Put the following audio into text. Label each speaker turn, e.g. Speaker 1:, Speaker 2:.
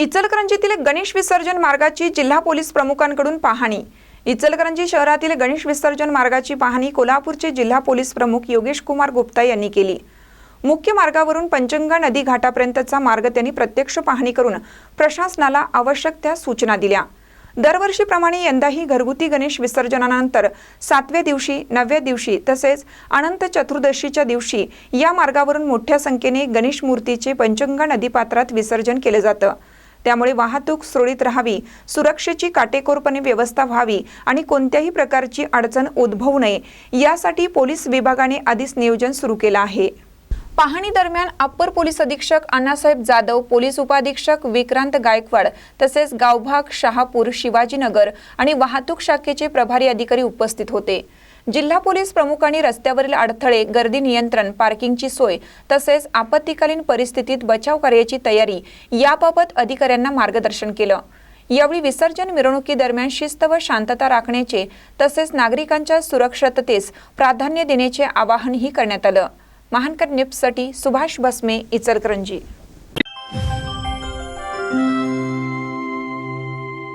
Speaker 1: इचलकरंजीतील गणेश विसर्जन मार्गाची जिल्हा पोलीस प्रमुखांकडून पाहणी. इचलकरंजी शहरातील गणेश विसर्जन मार्गाची पाहणी कोल्हापूरचे जिल्हा पोलीस प्रमुख योगेश कुमार गुप्ता यांनी केली. मुख्य मार्गावरून पंचंगा नदी घाटापर्यंतचा मार्ग त्यांनी प्रत्यक्ष पाहणी करून प्रशासनाला आवश्यक त्या सूचना दिल्या. दरवर्षीप्रमाणे यंदाही घरगुती गणेश विसर्जनानंतर सातव्या दिवशी नवव्या दिवशी तसेच अनंत चतुर्दशीच्या दिवशी या मार्गावरून मोठ्या संख्येने गणेश मूर्तीचे पंचंगा नदीपात्रात विसर्जन केले जातं. त्यामुळे वाहतूक सुरळीत राहावी सुरक्षेची काटेकोरपणे व्यवस्था व्हावी आणि कोणत्याही प्रकारची अडचण उद्भवू नये यासाठी पोलीस विभागाने आधीच नियोजन सुरू केलं आहे. पाहणी दरम्यान अप्पर पोलीस अधीक्षक अण्णासाहेब जाधव पोलीस उपाधीक्षक विक्रांत गायकवाड तसेच गावभाग शहापूर शिवाजीनगर आणि वाहतूक शाखेचे प्रभारी अधिकारी उपस्थित होते. जिल्हा पोलीस प्रमुखांनी रस्त्यावरील अडथळे गर्दी नियंत्रण पार्किंगची सोय तसेच आपत्तीकालीन परिस्थितीत बचाव कार्याची तयारी याबाबत अधिकाऱ्यांना मार्गदर्शन केलं. यावेळी विसर्जन मिरवणुकीदरम्यान शिस्त व शांतता राखण्याचे तसेच नागरिकांच्या सुरक्षिततेस प्राधान्य देण्याचे आवाहनही करण्यात आलं. महानकर निप्ससाठी सुभाष भस्मे इचलकरंजी.